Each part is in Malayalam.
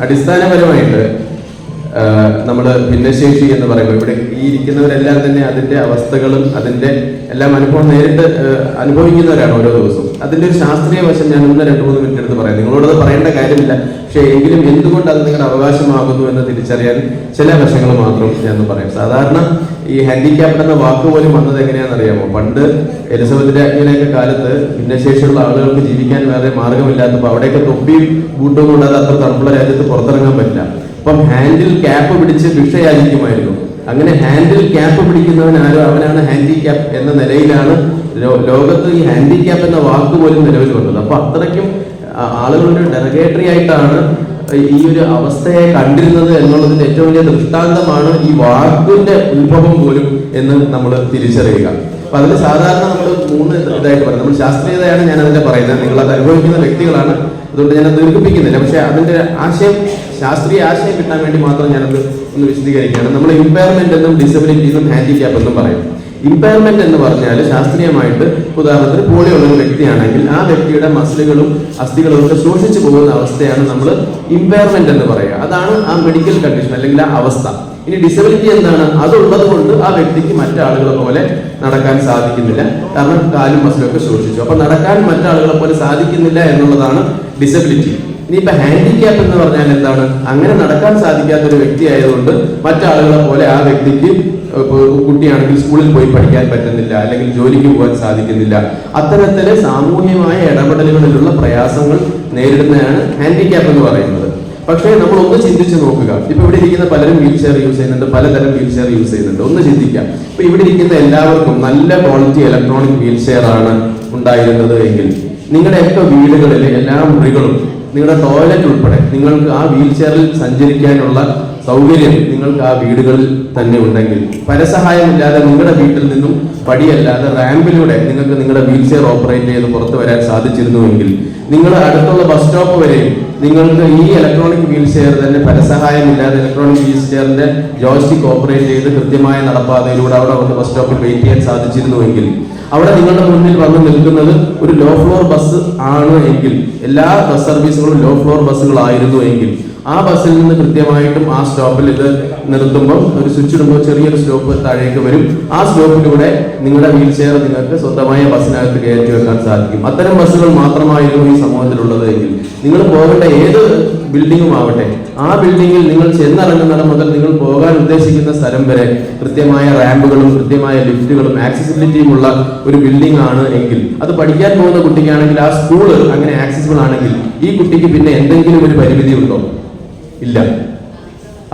അടിസ്ഥാനപരമായിട്ട് നമ്മൾ ഭിന്നശേഷി എന്ന് പറയുമ്പോൾ ഇവിടെ ഈ ഇരിക്കുന്നവരെല്ലാം തന്നെ അതിന്റെ അവസ്ഥകളും അതിന്റെ എല്ലാം അനുഭവം നേരിട്ട് അനുഭവിക്കുന്നവരാണ് ഓരോ ദിവസവും. അതിന്റെ ഒരു ശാസ്ത്രീയ വശം ഞാൻ ഒന്ന് രണ്ട് മൂന്ന് മിനിറ്റ് എടുത്ത് പറയാം. നിങ്ങളോടത് പറയേണ്ട കാര്യമില്ല. പക്ഷേ എങ്കിലും എന്തുകൊണ്ട് അത് നിങ്ങളുടെ അവകാശമാകുന്നു എന്ന് തിരിച്ചറിയാൻ ചില വശങ്ങൾ മാത്രം ഞാൻ പറയാം. സാധാരണ ഈ ഹാൻഡിക്യാപ്ഡ് എന്ന വാക്ക് പോലും വന്നത് എങ്ങനെയാണെന്ന് അറിയാമോ? പണ്ട് എലിസബത്ത് രാജ്ഞിയുടെയൊക്കെ കാലത്ത് ഭിന്നശേഷിയുള്ള ആളുകൾക്ക് ജീവിക്കാൻ വേറെ മാർഗമില്ലാത്തപ്പോൾ അവിടെയൊക്കെ തൊപ്പിയും ബൂട്ടും കൂടാതെ അത്ര തണുപ്പുള്ള രാജ്യത്ത് പുറത്തിറങ്ങാൻ പറ്റില്ല. അപ്പം ഹാൻഡിൽ ക്യാപ്പ് പിടിച്ച് ഭിക്ഷയായിരിക്കുമായിരുന്നു. അങ്ങനെ ഹാൻഡിൽ ക്യാപ്പ് പിടിക്കുന്നവൻ ആരോ അവനാണ് ഹാൻഡിക്യാപ്പ് എന്ന നിലയിലാണ് ലോകത്ത് ഈ ഹാൻഡിക്യാപ്പ് എന്ന വാക്ക് പോലും നിലവിൽ വന്നത്. അപ്പൊ അത്രയ്ക്കും ആളുകളൊരു ഡെറഗേറ്ററി ആയിട്ടാണ് ഈ ഒരു അവസ്ഥയെ കണ്ടിരുന്നത് എന്നുള്ളതിന്റെ ഏറ്റവും വലിയ ദൃഷ്ടാന്തമാണ് ഈ വാക്കിന്റെ ഉത്ഭവം പോലും എന്ന് നമ്മൾ തിരിച്ചറിയുക. അപ്പൊ അതിന് സാധാരണ നമ്മൾ മൂന്ന് ഇതായിട്ട് പറയുന്നത് നമ്മൾ ശാസ്ത്രീയതയാണ് ഞാൻ അതിന്റെ പറയുന്നത്. നിങ്ങൾ അത് അനുഭവിക്കുന്ന വ്യക്തികളാണ്. അതുകൊണ്ട് ഞാൻ ദീർഘിപ്പിക്കുന്നില്ല. പക്ഷെ അതിന്റെ ആശയം ശാസ്ത്രീയ ആശയം കിട്ടാൻ വേണ്ടി മാത്രം ഞാനത് ഒന്ന് വിശദീകരിക്കുകയാണ്. നമ്മൾ ഇമ്പയർമെന്റ് എന്നും ഡിസബിലിറ്റി എന്നും ഹാൻഡിക്യാപ്പ് എന്നും പറയും. ഇമ്പയർമെന്റ് എന്ന് പറഞ്ഞാൽ ശാസ്ത്രീയമായിട്ട് ഉദാഹരണത്തിന് പോളിയോ ഉള്ള ഒരു വ്യക്തിയാണെങ്കിൽ ആ വ്യക്തിയുടെ മസിലുകളും അസ്ഥികളും ഒക്കെ ശോഷിച്ചു പോകുന്ന അവസ്ഥയാണ് നമ്മൾ ഇമ്പയർമെന്റ് എന്ന് പറയുക. അതാണ് ആ മെഡിക്കൽ കണ്ടീഷൻ അല്ലെങ്കിൽ ആ അവസ്ഥ. ഇനി ഡിസബിലിറ്റി എന്താണ്? അതുള്ളത് കൊണ്ട് ആ വ്യക്തിക്ക് മറ്റാളുകളെ പോലെ നടക്കാൻ സാധിക്കുന്നില്ല. കാരണം കാലും മസിലൊക്കെ ശോഷിച്ചു അപ്പൊ നടക്കാൻ മറ്റാളുകളെ പോലെ സാധിക്കുന്നില്ല എന്നുള്ളതാണ് ഡിസബിലിറ്റി ഇനിയിപ്പോ ഹാൻഡിക്യാപ്പ് എന്ന് പറഞ്ഞാൽ എന്താണ്? അങ്ങനെ നടക്കാൻ സാധിക്കാത്ത ഒരു വ്യക്തി ആയതുകൊണ്ട് മറ്റാളുകളെ പോലെ ആ വ്യക്തിക്ക് കുട്ടിയാണെങ്കിൽ സ്കൂളിൽ പോയി പഠിക്കാൻ പറ്റുന്നില്ല അല്ലെങ്കിൽ ജോലിക്ക് പോകാൻ സാധിക്കുന്നില്ല. അത്തരത്തിൽ സാമൂഹ്യമായ ഇടപെടലുകളിലുള്ള പ്രയാസങ്ങൾ നേരിടുന്നതാണ് ഹാൻഡിക്യാപ്പ് എന്ന് പറയുന്നത്. പക്ഷേ നമ്മൾ ഒന്ന് ചിന്തിച്ച് നോക്കുക. ഇപ്പൊ ഇവിടെ ഇരിക്കുന്ന പലരും വീൽ ചെയർ യൂസ് ചെയ്യുന്നുണ്ട് പലതരം വീൽ ചെയർ യൂസ് ചെയ്യുന്നുണ്ട്. ഒന്ന് ചിന്തിക്കാം. ഇപ്പൊ ഇവിടെ ഇരിക്കുന്ന എല്ലാവർക്കും നല്ല ക്വാളിറ്റി ഇലക്ട്രോണിക് വീൽ ചെയർ ആണ് ഉണ്ടായിരുന്നത് എങ്കിൽ നിങ്ങളുടെയൊക്കെ വീടുകളിലെ എല്ലാ മുറികളും നിങ്ങളുടെ ടോയ്ലറ്റ് ഉൾപ്പെടെ നിങ്ങൾക്ക് ആ വീൽ ചെയറിൽ സഞ്ചരിക്കാനുള്ള സൗകര്യം നിങ്ങൾക്ക് ആ വീടുകളിൽ തന്നെ ഉണ്ടെങ്കിൽ. പരസഹായമില്ലാതെ നിങ്ങളുടെ വീട്ടിൽ നിന്നും പടിയല്ലാതെ റാമ്പിലൂടെ നിങ്ങൾക്ക് നിങ്ങളുടെ വീൽ ചെയർ ഓപ്പറേറ്റ് ചെയ്ത് പുറത്ത് വരാൻ സാധിച്ചിരുന്നുവെങ്കിൽ നിങ്ങൾ അടുത്തുള്ള ബസ് സ്റ്റോപ്പ് വരെയും നിങ്ങൾക്ക് ഈ ഇലക്ട്രോണിക് വീൽ ചെയർ തന്നെ പരസഹായമില്ലാതെ ഇലക്ട്രോണിക് വീൽ ചെയറിന്റെ ജോയിസ്റ്റിക് ഓപ്പറേറ്റ് ചെയ്ത് കൃത്യമായ നടപ്പാതയിലൂടെ അവിടെ വന്ന് ബസ് സ്റ്റോപ്പിൽ വെയിറ്റ് ചെയ്യാൻ സാധിച്ചിരുന്നുവെങ്കിൽ അവിടെ നിങ്ങളുടെ മുന്നിൽ വന്ന് നിൽക്കുന്നത് ഒരു ലോ ഫ്ലോർ ബസ് ആണ് എങ്കിൽ എല്ലാ ബസ് സർവീസുകളും ലോ ഫ്ലോർ ബസ്സുകളായിരുന്നു എങ്കിൽ ആ ബസ്സിൽ നിന്ന് കൃത്യമായിട്ടും ആ സ്റ്റോപ്പിൽ ഇത് നിർത്തുമ്പോൾ ഒരു സ്വിച്ച് ഇടുമ്പോൾ ചെറിയൊരു സ്റ്റോപ്പ് താഴേക്ക് വരും. ആ സ്റ്റോപ്പിലൂടെ നിങ്ങളുടെ വീൽ ചെയർ നിങ്ങൾക്ക് സ്വന്തമായ ബസ്സിനകത്ത് കയറ്റി വെക്കാൻ സാധിക്കും. അത്തരം ബസ്സുകൾ മാത്രമായിരുന്നു ഈ സമൂഹത്തിലുള്ളത് എങ്കിൽ. നിങ്ങൾ പോകേണ്ട ഏത് ബിൽഡിംഗും ആവട്ടെ. ആ ബിൽഡിങ്ങിൽ നിങ്ങൾ ചെന്നിറങ്ങുന്നിടം മുതൽ നിങ്ങൾ പോകാൻ ഉദ്ദേശിക്കുന്ന സ്ഥലം വരെ കൃത്യമായ റാമ്പുകളും കൃത്യമായ ലിഫ്റ്റുകളും ആക്സസിബിലിറ്റിയും ഉള്ള ഒരു ബിൽഡിംഗ് ആണ് എങ്കിൽ. അത് പഠിക്കാൻ പോകുന്ന കുട്ടിക്കാണെങ്കിൽ ആ സ്കൂൾ അങ്ങനെ ആക്സസിബിൾ ആണെങ്കിൽ ഈ കുട്ടിക്ക് പിന്നെ എന്തെങ്കിലും ഒരു പരിമിതി ഉണ്ടോ ഇല്ല.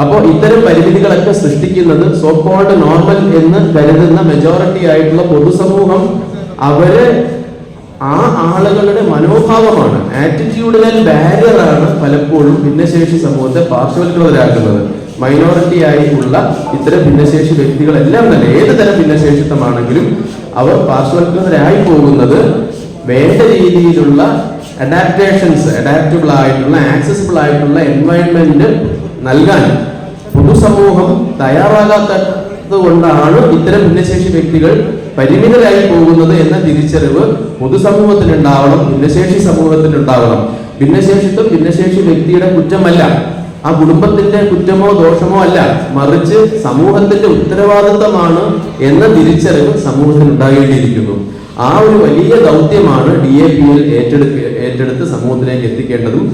അപ്പോ ഇത്തരം പരിമിതികളൊക്കെ സൃഷ്ടിക്കുന്നത് സോക്കോൾഡ് നോർമൽ എന്ന് കരുതുന്ന മെജോറിറ്റി ആയിട്ടുള്ള പൊതുസമൂഹം അവർ ആ ആളുകളുടെ മനോഭാവമാണ്. ആറ്റിറ്റ്യൂഡിനൽ ബാരിയറാണ് പലപ്പോഴും ഭിന്നശേഷി സമൂഹത്തെ പാർശ്വവൽക്കൃതരാക്കുന്നത് മൈനോറിറ്റി ആയിട്ടുള്ള ഇത്തരം ഭിന്നശേഷി വ്യക്തികളെല്ലാം തന്നെ ഏത് തരം ഭിന്നശേഷിത്വമാണെങ്കിലും അവർ പാർശ്വവൽക്കൃതരായി പോകുന്നത് വേണ്ട രീതിയിലുള്ള അഡാപ്റ്റേഷൻസ് അഡാപ്റ്റബിൾ ആയിട്ടുള്ള ആക്സസിബിൾ ആയിട്ടുള്ള എൻവയൺമെന്റ് നൽകാൻ പൊതുസമൂഹം തയ്യാറാകാത്തത് കൊണ്ടാണ് ഇത്തരം ഭിന്നശേഷി വ്യക്തികൾ പരിമിതരായി പോകുന്നത് എന്ന തിരിച്ചറിവ് പൊതുസമൂഹത്തിനുണ്ടാവണം ഭിന്നശേഷി സമൂഹത്തിനുണ്ടാവണം. ഭിന്നശേഷിത്വം ഭിന്നശേഷി വ്യക്തിയുടെ കുറ്റമല്ല. ആ കുടുംബത്തിന്റെ കുറ്റമോ ദോഷമോ അല്ല. മറിച്ച് സമൂഹത്തിന്റെ ഉത്തരവാദിത്തമാണ് എന്ന തിരിച്ചറിവ് സമൂഹത്തിൽ ഉണ്ടാകേണ്ടിയിരിക്കുന്നു ആ ഒരു വലിയ ദൗത്യമാണ് ഡി എ പി എൽ ഏറ്റെടുക്ക ഏറ്റെടുത്ത് സമൂഹത്തിലേക്ക് എത്തിക്കേണ്ടതും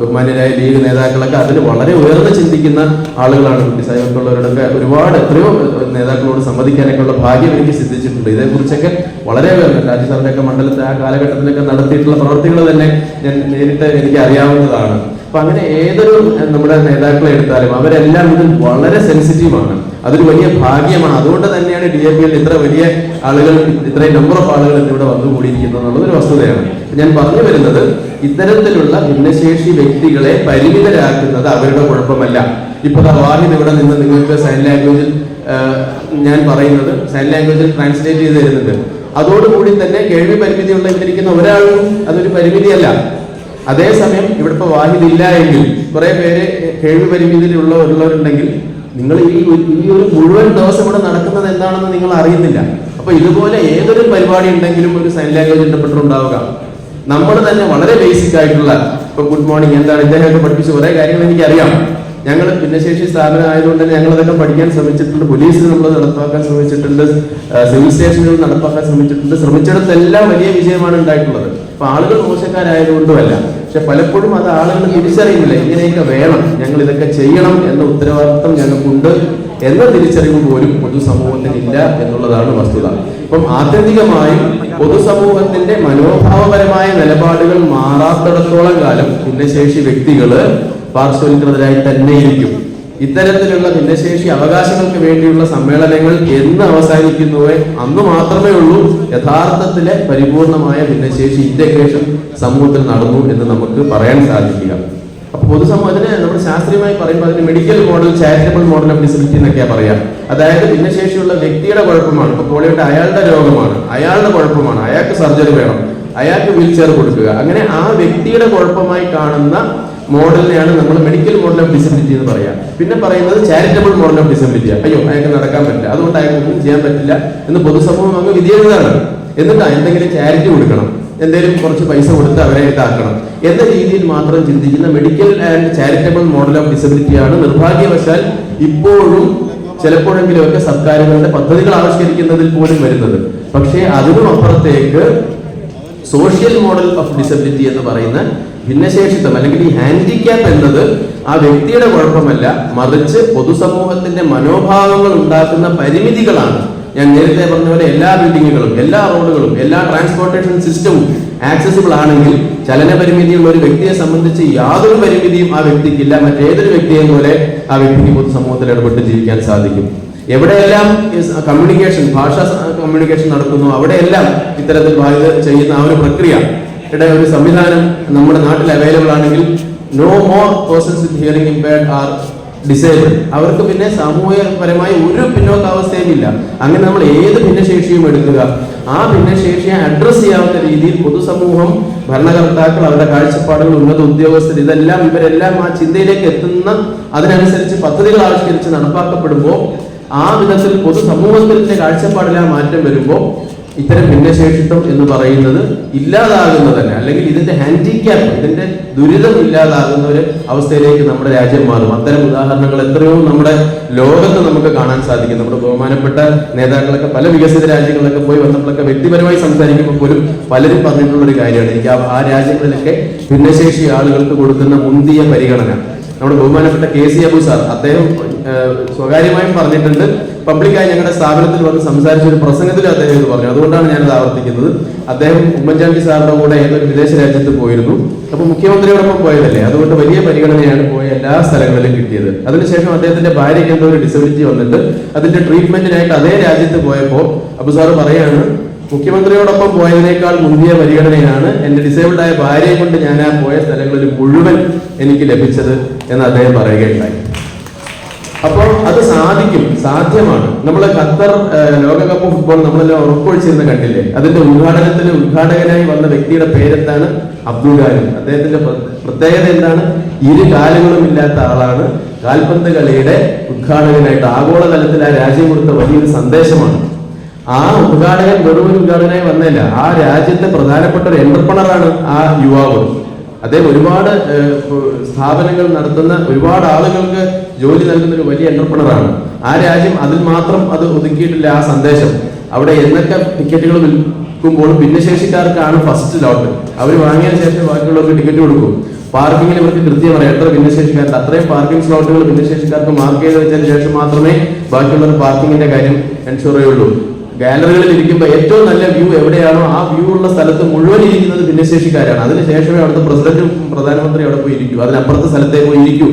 ബഹുമാന്യരായ ലീഗ് നേതാക്കളൊക്കെ അതിൽ വളരെ ഉയർന്ന് ചിന്തിക്കുന്ന ആളുകളാണ് കുട്ടി സാഹിബുള്ളവരോടൊക്കെ ഒരുപാട് എത്രയോ നേതാക്കളോട് സംവദിക്കാനൊക്കെ ഉള്ള ഭാഗ്യം എനിക്ക് സിദ്ധിച്ചിട്ടുണ്ട്. ഇതേക്കുറിച്ചൊക്കെ വളരെ ഉയർന്ന സാറിന്റെ ഒക്കെ മണ്ഡലത്തെ ആ കാലഘട്ടത്തിലൊക്കെ നടത്തിയിട്ടുള്ള പ്രവർത്തികൾ തന്നെ ഞാൻ നേരിട്ട് എനിക്ക് അറിയാവുന്നതാണ്. അപ്പൊ അങ്ങനെ ഏതൊരു നമ്മുടെ നേതാക്കളെ എടുത്താലും അവരെല്ലാം ഇതിൽ വളരെ സെൻസിറ്റീവാണ് അതൊരു വലിയ ഭാഗ്യമാണ്. അതുകൊണ്ട് തന്നെയാണ് ഡി എ പിയിൽ ഇത്ര വലിയ ആളുകൾ ഇത്രയും നമ്പർ ഓഫ് ആളുകൾ ഇവിടെ വന്നുകൂടിയിരിക്കുന്നത് എന്നുള്ളത് ഒരു വസ്തുതയാണ് ഞാൻ പറഞ്ഞു വരുന്നത് ഇത്തരത്തിലുള്ള ഭിന്നശേഷി വ്യക്തികളെ പരിമിതരാക്കുന്നത് അവരുടെ കുഴപ്പമല്ല. ഇപ്പൊ വാഹിദ് ഇവിടെ നിന്ന് നിങ്ങൾക്ക് സൈൻ ലാംഗ്വേജിൽ ഞാൻ പറയുന്നത് സൈൻ ലാംഗ്വേജിൽ ട്രാൻസ്ലേറ്റ് ചെയ്ത് തരുന്നുണ്ട്. അതോടുകൂടി തന്നെ കേൾവി പരിമിതി ഉള്ള ഇരിക്കുന്ന ഒരാളും അതൊരു പരിമിതിയല്ല. അതേസമയം ഇവിടെ ഇപ്പൊ വാഹിദ് ഇല്ല എങ്കിൽ കുറെ പേര് കേൾവി പരിമിതിയിലുള്ള ഉള്ളവരുണ്ടെങ്കിൽ നിങ്ങൾ ഈ ഈ ഒരു മുഴുവൻ ദിവസം ഇവിടെ നടക്കുന്നത് എന്താണെന്ന് നിങ്ങൾ അറിയുന്നില്ല. അപ്പൊ ഇതുപോലെ ഏതൊരു പരിപാടി ഉണ്ടെങ്കിലും ഒരു സൈൻ ലാംഗ്വേജ് ഉണ്ടാവുക. നമ്മൾ തന്നെ വളരെ ബേസിക് ആയിട്ടുള്ള ഇപ്പൊ ഗുഡ് മോർണിംഗ് എന്താണ് ഇദ്ദേഹമൊക്കെ പഠിപ്പിച്ച കുറെ കാര്യങ്ങൾ എനിക്ക് അറിയാം ഞങ്ങൾ ഭിന്നശേഷി സ്ഥാപനം ആയതുകൊണ്ട് തന്നെ ഞങ്ങൾ അതൊക്കെ പഠിക്കാൻ ശ്രമിച്ചിട്ടുണ്ട്. പോലീസിൽ നമ്മൾ നടപ്പാക്കാൻ ശ്രമിച്ചിട്ടുണ്ട്. സിവിൽ സ്റ്റേഷനുകൾ നടപ്പാക്കാൻ ശ്രമിച്ചിട്ടുണ്ട്. ശ്രമിച്ചിടത്തെല്ലാം വലിയ വിജയമാണ് ഉണ്ടായിട്ടുള്ളത്. അപ്പൊ ആളുകൾ മോശക്കാരായതുകൊണ്ടുമല്ല. പക്ഷെ പലപ്പോഴും അത് ആളുകൾ തിരിച്ചറിയുന്നില്ല. ഇങ്ങനെയൊക്കെ വേണം. ഞങ്ങൾ ഇതൊക്കെ ചെയ്യണം എന്ന ഉത്തരവാദിത്വം ഞങ്ങൾക്കുണ്ട് എന്ന തിരിച്ചറിവ് പോലും പൊതുസമൂഹത്തിന് ഇല്ല എന്നുള്ളതാണ് വസ്തുത. ഇപ്പം ആത്യന്തികമായും പൊതുസമൂഹത്തിന്റെ മനോഭാവപരമായ നിലപാടുകൾ മാറാത്തിടത്തോളം കാലം ഭിന്നശേഷി വ്യക്തികൾ പാർശ്വവൽകൃതരായി തന്നെ ഇരിക്കും ഇത്തരത്തിലുള്ള ഭിന്നശേഷി അവകാശങ്ങൾക്ക് വേണ്ടിയുള്ള സമ്മേളനങ്ങൾ എന്ന് അവസാനിക്കുന്നുവേ അന്ന് മാത്രമേ ഉള്ളൂ യഥാർത്ഥത്തിലെ പരിപൂർണമായ ഭിന്നശേഷി ഇന്റഗ്രേഷൻ സമൂഹത്തിൽ നടന്നു എന്ന് നമുക്ക് പറയാൻ സാധിക്കുക. അപ്പൊ പൊതുസമൂഹത്തിന് നമ്മൾ ശാസ്ത്രീയമായി പറയുമ്പോൾ അതിന് medical model charitable model of disability എന്നൊക്കെയാ പറയാം. അതായത് ഭിന്നശേഷിയുള്ള വ്യക്തിയുടെ കുഴപ്പമാണ്. ഇപ്പൊ പോളിയോട്ട് അയാളുടെ രോഗമാണ്. അയാളുടെ കുഴപ്പമാണ്. അയാൾക്ക് സർജറി വേണം. അയാൾക്ക് വീൽ ചെയർ കൊടുക്കുക. അങ്ങനെ ആ വ്യക്തിയുടെ കുഴപ്പമായി കാണുന്ന മോഡലിനെയാണ് നമ്മൾ മെഡിക്കൽ മോഡൽ ഓഫ് ഡിസബിലിറ്റി എന്ന് പറയാം. പിന്നെ പറയുന്നത് ചാരിറ്റബിൾ മോഡൽ ഓഫ് ഡിസബിലിറ്റി അയ്യോ അയാൾക്ക് നടക്കാൻ പറ്റില്ല. അതുകൊണ്ട് അയാൾക്ക് ഒന്നും ചെയ്യാൻ പറ്റില്ല എന്ന് പൊതുസമൂഹം അങ്ങ് വിധിയെഴുതാണ് എന്നിട്ട് എന്തെങ്കിലും ചാരിറ്റി കൊടുക്കണം. എന്തെങ്കിലും കുറച്ച് പൈസ കൊടുത്ത് അവരെ ഇതാക്കണം. എന്ന രീതിയിൽ മാത്രം ചിന്തിക്കുന്ന medical and charitable model of disability ആണ് നിർഭാഗ്യവശാൽ ഇപ്പോഴും ചിലപ്പോഴെങ്കിലുമൊക്കെ സർക്കാരുകളുടെ പദ്ധതികൾ ആവിഷ്കരിക്കുന്നതിൽ പോലും വരുന്നത്. പക്ഷേ അതിനും അപ്പുറത്തേക്ക് സോഷ്യൽ മോഡൽ ഓഫ് ഡിസബിലിറ്റി എന്ന് പറയുന്ന ഭിന്നശേഷിത്വം അല്ലെങ്കിൽ ഈ ഹാൻഡിക്യാപ്പ് എന്നത് ആ വ്യക്തിയുടെ കുഴപ്പമല്ല. മറിച്ച് പൊതുസമൂഹത്തിന്റെ മനോഭാവങ്ങൾ ഉണ്ടാക്കുന്ന പരിമിതികളാണ്. ഞാൻ നേരത്തെ പറഞ്ഞ പോലെ എല്ലാ ബിൽഡിങ്ങുകളും എല്ലാ റോഡുകളും എല്ലാ ട്രാൻസ്പോർട്ടേഷൻ സിസ്റ്റവും ആക്സസിബിൾ ആണെങ്കിൽ ചലന പരിമിതിയുള്ള ഒരു വ്യക്തിയെ സംബന്ധിച്ച് യാതൊരു പരിമിതിയും ആ വ്യക്തിക്കില്ല. മറ്റേതൊരു വ്യക്തിയെയും പോലെ ആ വ്യക്തിക്ക് പൊതുസമൂഹത്തിൽ ഇടപെട്ട് ജീവിക്കാൻ സാധിക്കും. എവിടെയെല്ലാം കമ്മ്യൂണിക്കേഷൻ ഭാഷ കമ്മ്യൂണിക്കേഷൻ നടക്കുന്നു അവിടെയെല്ലാം ഇത്തരത്തിൽ ചെയ്യുന്ന ആ ഒരു പ്രക്രിയ. ഒരു സംവിധാനം നമ്മുടെ നാട്ടിൽ അവൈലബിൾ ആണെങ്കിൽ no more persons with hearing impaired are disable അവർക്ക് പിന്നെ സാമൂഹികപരമായി ഒരു പിന്നോക്കാവസ്ഥയും ഇല്ല അങ്ങനെ നമ്മൾ ഏത് ഭിന്നശേഷിയും എടുക്കുക. ആ ഭിന്നശേഷിയെ അഡ്രസ് ചെയ്യാവുന്ന രീതിയിൽ പൊതുസമൂഹം ഭരണകർത്താക്കൾ അവരുടെ കാഴ്ചപ്പാടുകൾ ഉന്നത ഉദ്യോഗസ്ഥർ ഇതെല്ലാം ഇവരെല്ലാം ആ ചിന്തയിലേക്ക് എത്തുന്ന അതിനനുസരിച്ച് പദ്ധതികൾ ആവിഷ്കരിച്ച് നടപ്പാക്കപ്പെടുമ്പോൾ ആ വിധത്തിൽ പൊതുസമൂഹത്തിന്റെ കാഴ്ചപ്പാടിലാ മാറ്റം വരുമ്പോൾ ഇത്തരം ഭിന്നശേഷിത്വം എന്ന് പറയുന്നത് ഇല്ലാതാകുന്ന തന്നെ. അല്ലെങ്കിൽ ഇതിന്റെ ഹാൻഡിക്യാപ്പ് ഇതിന്റെ ദുരിതം ഇല്ലാതാകുന്ന ഒരു അവസ്ഥയിലേക്ക് നമ്മുടെ രാജ്യം മാറും. അത്തരം ഉദാഹരണങ്ങൾ എത്രയോ നമ്മുടെ ലോകത്ത് നമുക്ക് കാണാൻ സാധിക്കും. നമ്മുടെ ബഹുമാനപ്പെട്ട നേതാക്കളൊക്കെ പല വികസിത രാജ്യങ്ങളിലൊക്കെ പോയി വന്നപ്പോഴൊക്കെ വ്യക്തിപരമായി സംസാരിക്കുമ്പോൾ പോലും പലരും പറഞ്ഞിട്ടുള്ള ഒരു കാര്യമാണ്. എനിക്ക് ആ- രാജ്യങ്ങളിലൊക്കെ ഭിന്നശേഷി ആളുകൾക്ക് കൊടുക്കുന്ന മുന്തിയ പരിഗണന. നമ്മുടെ ബഹുമാനപ്പെട്ട കെ സി അബു സാർ അദ്ദേഹം സ്വകാര്യമായും പറഞ്ഞിട്ടുണ്ട്. പബ്ലിക്കായി ഞങ്ങളുടെ സ്ഥാപനത്തിൽ വന്ന് സംസാരിച്ച ഒരു പ്രസംഗത്തിൽ അദ്ദേഹം ഇത് പറഞ്ഞു. അതുകൊണ്ടാണ് ഞാനത് ആവർത്തിക്കുന്നത്. അദ്ദേഹം ഉമ്മൻചാണ്ടി സാറിന്റെ കൂടെ ഏതൊരു വിദേശ രാജ്യത്ത് പോയിരുന്നു. അപ്പൊ മുഖ്യമന്ത്രിയോടൊപ്പം പോയതല്ലേ? അതുകൊണ്ട് വലിയ പരിഗണനയാണ് പോയ എല്ലാ സ്ഥലങ്ങളിലും കിട്ടിയത്. അതിനുശേഷം അദ്ദേഹത്തിന്റെ ഭാര്യയ്ക്ക് എന്തോ ഒരു ഡിസബിലിറ്റി വന്നിട്ട് അതിന്റെ ട്രീറ്റ്മെന്റിനായിട്ട് അതേ രാജ്യത്ത് പോയപ്പോൾ അബു സാറ് പറയാണ് മുഖ്യമന്ത്രിയോടൊപ്പം പോയതിനേക്കാൾ മുന്തിയ പരിഗണനയാണ് എന്റെ ഡിസേബിൾഡ് ആയ ഭാര്യയെ കൊണ്ട് ഞാൻ ആ പോയ സ്ഥലങ്ങളിൽ മുഴുവൻ എനിക്ക് ലഭിച്ചത് എന്ന് അദ്ദേഹം പറയുകയുണ്ടായി. അപ്പോൾ അത് സാധിക്കും സാധ്യമാണ്. നമ്മൾ ഖത്തർ ലോകകപ്പ് ഫുട്ബോൾ നമ്മളെല്ലാം ഉറപ്പൊഴിച്ചിരുന്ന കണ്ടില്ലേ? അതിന്റെ ഉദ്ഘാടനത്തിന് ഉദ്ഘാടകനായി വന്ന വ്യക്തിയുടെ പേരെന്താണ്? അബ്ദുൽ ഖാലിം. അദ്ദേഹത്തിന്റെ പ്ര- പ്രത്യേകത എന്താണ്? ഇരു കാലുകളും ഇല്ലാത്ത ആളാണ്. കാൽപന്ത് കളിയുടെ ഉദ്ഘാടകനായിട്ട് ആഗോളതലത്തിൽ ആ രാജ്യം കൊടുത്ത വലിയൊരു സന്ദേശമാണ്. ആ ഉദ്ഘാടകൻ വെറും ഒരു ഉദ്ഘാടകനായി വന്നല്ല ആ രാജ്യത്തെ പ്രധാനപ്പെട്ട ഒരു എന്റർപ്രണറാണ് ആ യുവാവ്. അദ്ദേഹം ഒരുപാട് സ്ഥാപനങ്ങൾ നടത്തുന്ന ഒരുപാട് ആളുകൾക്ക് ജോലി നൽകുന്ന ഒരു വലിയ എന്റർപ്രണറാണ് ആ രാജ്യം അതിൽ മാത്രം അത് ഒതുക്കിയിട്ടില്ല ആ സന്ദേശം. അവിടെ എന്നൊക്കെ ടിക്കറ്റുകൾ വിൽക്കുമ്പോൾ ഭിന്നശേഷിക്കാർക്കാണ് ഫസ്റ്റ് ലോട്ട് അവർ വാങ്ങിയ ശേഷം ബാക്കിയുള്ളവർക്ക് ടിക്കറ്റ് കൊടുക്കും. പാർക്കിങ്ങിൽ ഇവർക്ക് കൃത്യം പറയാം എത്ര ഭിന്നശേഷിക്കാർ അത്രയും പാർക്കിംഗ് സ്ലോട്ടുകൾ ഭിന്നശേഷിക്കാർക്ക് മാർക്ക് ചെയ്ത് വെച്ചതിന് ശേഷം മാത്രമേ ബാക്കിയുള്ളവർ പാർക്കിങ്ങിന്റെ കാര്യം എൻഷുർ ചെയ്യുള്ളൂ. ഗാലറികളിൽ ഇരിക്കുമ്പോൾ ഏറ്റവും നല്ല വ്യൂ എവിടെയാണോ ആ വ്യൂ ഉള്ള സ്ഥലത്ത് മുഴുവൻ ഇരിക്കുന്നത് ഭിന്നശേഷിക്കാരാണ്. അതിനുശേഷമേ അവിടുത്തെ പ്രസിഡന്റും പ്രധാനമന്ത്രി അവിടെ പോയി ഇരിക്കൂ. അതിനപ്പുറത്തെ സ്ഥലത്തേ പോയി ഇരിക്കൂ.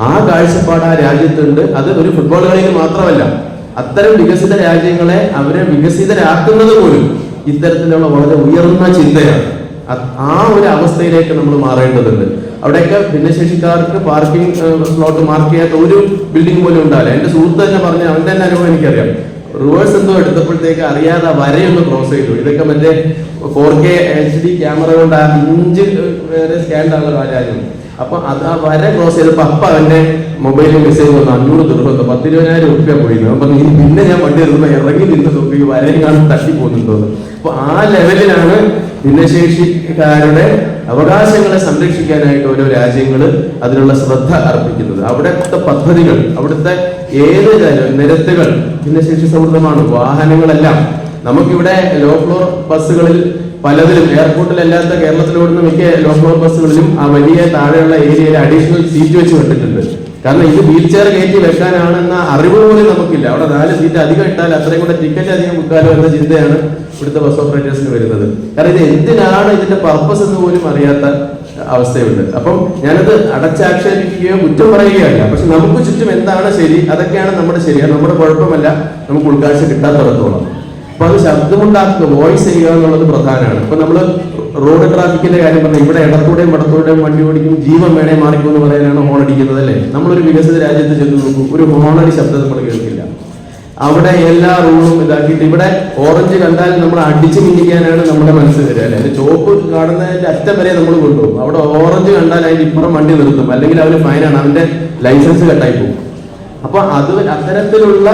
ആ കാഴ്ചപ്പാട് ആ രാജ്യത്തുണ്ട്. അത് ഒരു ഫുട്ബോൾ കളിയിൽ മാത്രമല്ല അത്തരം വികസിത രാജ്യങ്ങളെ അവരെ വികസിതരാക്കുന്നത് പോലും ഇത്തരത്തിലുള്ള വളരെ ഉയർന്ന ചിന്തയാണ്. ആ ഒരു അവസ്ഥയിലേക്ക് നമ്മൾ മാറേണ്ടതുണ്ട്. അവിടെയൊക്കെ ഭിന്നശേഷിക്കാർക്ക് പാർക്കിംഗ് സ്ലോട്ട് മാർക്ക് ചെയ്യാത്ത ഒരു ബിൽഡിംഗ് പോലും ഉണ്ടാവില്ല. എന്റെ സുഹൃത്ത് തന്നെ പറഞ്ഞ അവന്റെ തന്നെ അനുഭവം എനിക്കറിയാം. റിവേഴ്സ് എന്തോ എടുത്തപ്പോഴത്തേക്ക് അറിയാതെ വരെയൊന്ന് ക്രോസ് ചെയ്തു. ഇതൊക്കെ മറ്റേ four K H D camera കൊണ്ട് ആ ഇഞ്ച് വരെ സ്കാൻഡ് ആണല്ലോ ആ രാജ്യം. അപ്പൊ അത് ആ വര ക്രോസ് ചെയ്തപ്പോ അപ്പ അവന്റെ മൊബൈലിൽ മെസ്സേജ് വന്നു അഞ്ഞൂറ് ദുർഹത്ത് പത്തിരുപതിനായിരം റുപ്യ പോയി. അപ്പൊ നീ പിന്നെ ഞാൻ വണ്ടി എടുക്കുമ്പോ ഇറങ്ങി നിന്ന് നോക്കി വരയും കാണാൻ തട്ടി പോകുന്നുണ്ടോ അപ്പൊ ആ ലെവലിലാണ് ഭിന്നശേഷിക്കാരുടെ അവകാശങ്ങളെ സംരക്ഷിക്കാനായിട്ട് ഓരോ രാജ്യങ്ങൾ അതിനുള്ള ശ്രദ്ധ അർപ്പിക്കുന്നത്. അവിടുത്തെ പദ്ധതികൾ അവിടുത്തെ ഏത് നിരത്തുകൾ ഭിന്നശേഷി സൗഹൃദമാണ് വാഹനങ്ങളെല്ലാം നമുക്കിവിടെ ലോ ഫ്ലോർ ബസ്സുകളിൽ പലതിലും എയർപോർട്ടിലല്ലാത്ത കേരളത്തിലോടുന്ന മിക്ക ലോ ഫ്ലോർ ബസ്സുകളിലും ആ വലിയ താഴെയുള്ള ഏരിയയിൽ അഡീഷണൽ സീറ്റ് വെച്ച് കണ്ടിട്ടുണ്ട് കാരണം ഇത് വീൽ ചെയർ കയറ്റി വെക്കാനാണെന്ന അറിവ് പോലും നമുക്കില്ല. അവിടെ നാല് സീറ്റ് അധികം ഇട്ടാൽ അത്രയും കൂടെ ടിക്കറ്റ് അധികം വിൽക്കാലോ എന്ന ചിന്തയാണ് ഇവിടുത്തെ ബസ് ഓപ്പറേറ്റേഴ്സിന് വരുന്നത്. കാരണം ഇത് എന്തിനാണ് ഇതിന്റെ പർപ്പസ് എന്ന് പോലും അറിയാത്ത അവസ്ഥയുണ്ട്. അപ്പം ഞാനത് അടച്ചാക്ഷേപിക്കുകയോ കുറ്റം പറയുകയല്ല. പക്ഷെ നമുക്ക് ചുറ്റും എന്താണ് ശരി? അതൊക്കെയാണ് നമ്മുടെ ശരി. നമ്മുടെ കുഴപ്പമല്ല. നമുക്ക് ഉൾക്കാഴ്ച കിട്ടാത്തിടത്തോളം. അപ്പൊ അത് ശബ്ദമുണ്ടാക്കുന്ന വോയിസ് ചെയ്യുക എന്നുള്ളത് പ്രധാനമാണ്. ഇപ്പൊ നമ്മൾ റോഡ് ട്രാഫിക്കിന്റെ കാര്യം പറഞ്ഞാൽ ഇവിടെ ഇടത്തൂടെയും വടത്തൂടെയും വണ്ടി ഓടിക്കും ജീവൻ വേണേ മാറിക്കും എന്ന് പറയാനാണ് ഹോൺ അടിക്കുന്നത് അല്ലേ? നമ്മളൊരു വികസിത രാജ്യത്ത് ചെന്ന് നോക്കും ഒരു ഹോണടി ശബ്ദം നമ്മൾ കേൾക്കില്ല. അവിടെ എല്ലാ റൂളും ഇതാക്കിയിട്ട് ഇവിടെ ഓറഞ്ച് കണ്ടാൽ നമ്മൾ അടിച്ചു മിന്നിക്കാനാണ് നമ്മുടെ മനസ്സ് വരിക അല്ലെ? ചോപ്പ് കാണുന്നതിന്റെ അറ്റം വരെ നമ്മൾ കൊണ്ടുപോകും. അവിടെ ഓറഞ്ച് കണ്ടാൽ അതിന്റെ ഇപ്പുറം വണ്ടി നിർത്തും. അല്ലെങ്കിൽ അവർ ഫൈനാണ് അവന്റെ ലൈസൻസ് കട്ടായി പോകും. അപ്പൊ അത് അത്തരത്തിലുള്ള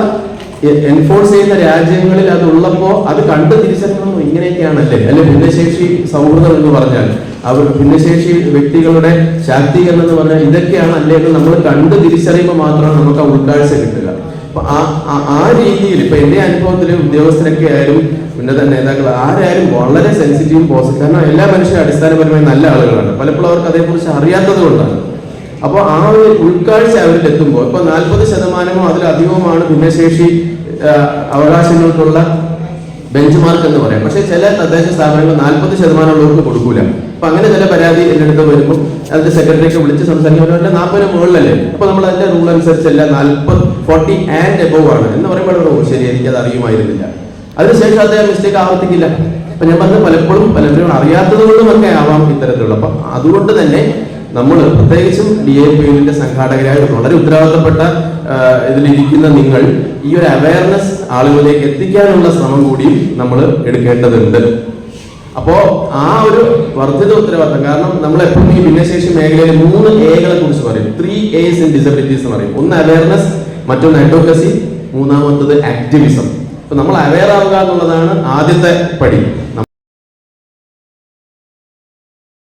എൻഫോഴ്സ് ചെയ്യുന്ന രാജ്യങ്ങളിൽ അത് ഉള്ളപ്പോ അത് കണ്ട് തിരിച്ചറിയണം ഇങ്ങനെയൊക്കെയാണല്ലേ? അല്ലെ ഭിന്നശേഷി സൗഹൃദം എന്ന് പറഞ്ഞാൽ. അവർ ഭിന്നശേഷി വ്യക്തികളുടെ ശാക്തീകരണം എന്ന് പറഞ്ഞാൽ ഇതൊക്കെയാണ് അല്ലെങ്കിൽ നമ്മൾ കണ്ടു തിരിച്ചറിയുമ്പോൾ മാത്രമാണ് നമുക്ക് ആ ഉൾക്കാഴ്ച കിട്ടുക. അപ്പൊ ആ- ആ രീതിയിൽ ഇപ്പൊ എന്റെ അനുഭവത്തിൽ ഉദ്യോഗസ്ഥരൊക്കെ ആയാലും ഉന്നത നേതാക്കൾ ആരായാലും വളരെ സെൻസിറ്റീവും പോസിറ്റീവ് കാരണം എല്ലാ മനുഷ്യരും അടിസ്ഥാനപരമായി നല്ല ആളുകളാണ്. പലപ്പോഴും അവർക്ക് അതേക്കുറിച്ച് അറിയാത്തത് കൊണ്ടാണ്. അപ്പോൾ ആ ഒരു ഉൾക്കാഴ്ച അവരിൽ എത്തുമ്പോൾ ഇപ്പൊ നാൽപ്പത് ശതമാനമോ അതിലധികവുമാണ് ഭിന്നശേഷി അവകാശങ്ങൾക്കുള്ള ബെഞ്ച് മാർക്ക് എന്ന് പറയാം. പക്ഷേ ചില തദ്ദേശ സ്ഥാപനങ്ങൾ നാൽപ്പത് ശതമാനം ഉള്ളവർക്ക് കൊടുക്കൂല. അപ്പൊ അങ്ങനെ ചില പരാതി എന്റെ അടുത്ത് വരുമ്പോൾ അതിന്റെ സെക്രട്ടറിയൊക്കെ വിളിച്ച് സംസാരിക്കുമ്പോൾ നാൽപ്പതിന് മുകളിലല്ലേ? അപ്പൊ നമ്മൾ അതിന്റെ റൂൾ അനുസരിച്ചല്ല നാൽപ്പത് ഫോർട്ടി ആൻഡ് എബോവ് ആണ്. എന്ന് പറയുമ്പോൾ ശരി എനിക്കത് അറിയുമായിരുന്നില്ല. അതിനുശേഷം അദ്ദേഹം മിസ്റ്റേക്ക് ആവർത്തിക്കില്ല. അപ്പൊ ഞാൻ പറഞ്ഞ പലപ്പോഴും പലപ്പോഴും അറിയാത്തത് കൊണ്ടുമൊക്കെ ആവാം ഇത്തരത്തിലുള്ള. അപ്പൊ അതുകൊണ്ട് തന്നെ നമ്മൾ പ്രത്യേകിച്ചും ഡി എ പി യുവിന്റെ സംഘാടകരായിട്ട് വളരെ ഉത്തരവാദിത്തപ്പെട്ട ഇതിലിരിക്കുന്ന നിങ്ങൾ ഈ ഒരു അവയർനെസ് ആളുകളിലേക്ക് എത്തിക്കാനുള്ള ശ്രമം കൂടി നമ്മൾ എടുക്കേണ്ടതുണ്ട്. അപ്പോ ആ ഒരു വർദ്ധിത ഉത്തരവാദിത്തം കാരണം നമ്മൾ എപ്പോഴും ഈ ഭിന്നശേഷി മേഖലയിൽ മൂന്ന് എകളെ കുറിച്ച് പറയും. ത്രീ എസ് ഇൻ ഡിസബിലിറ്റീസ് എന്ന് പറയും. ഒന്ന് അവയർനെസ് മറ്റൊന്ന് അഡ്വക്കസി മൂന്നാമത്തത് ആക്ടിവിസം അപ്പൊ നമ്മൾ അവയർ ആവുക എന്നുള്ളതാണ് ആദ്യത്തെ പടി.